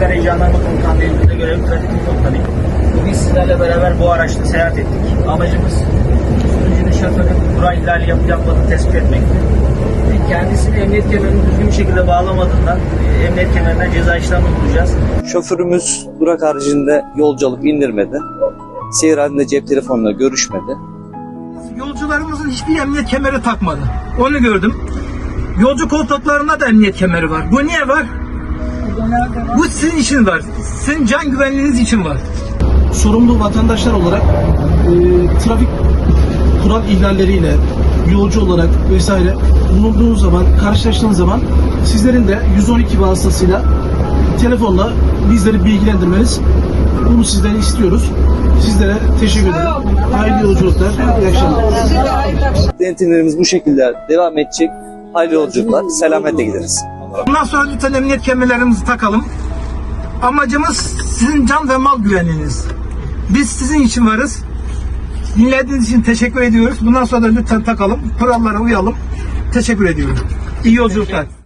Sakarya Jandarma Komutanlığı Emniyetine görevli trafik komutanıyım. Bugün sizlerle beraber bu araçla seyahat ettik. Amacımız sürücünün şoförün kural ihlali yapıp yapmadığını tespit etmekti. Kendisini emniyet kemerini düzgün bir şekilde bağlamadığından e, emniyet kemerinden ceza işlemi bulacağız. Şoförümüz durak haricinde yolculuk indirmedi. Seyir halinde cep telefonla görüşmedi. Yolcularımızın hiçbir emniyet kemeri takmadı. Onu gördüm. Yolcu koltuklarında da emniyet kemeri var. Bu niye var? Bu sizin için var. Sizin can güvenliğiniz için var. sorumlu vatandaşlar olarak e, trafik kural ihlalleriyle yolcu olarak vesaire bulunduğunuz zaman, karşılaştığınız zaman sizlerin de 112 vasıtasıyla telefonla bizleri bilgilendirmeniz bunu sizden istiyoruz. Sizlere teşekkür ederim. Hayırlı yolculuklar, iyi akşamlar. Denetimlerimiz bu şekilde devam edecek. Hayırlı yolculuklar, selametle gideriz. Bundan sonra lütfen emniyet kemerlerimizi takalım. Amacımız sizin can ve mal güvenliğiniz. Biz sizin için varız. Dinlediğiniz için teşekkür ediyoruz. Bundan sonra da lütfen takalım. Kurallara uyalım. Teşekkür ediyorum. İyi yolculuklar.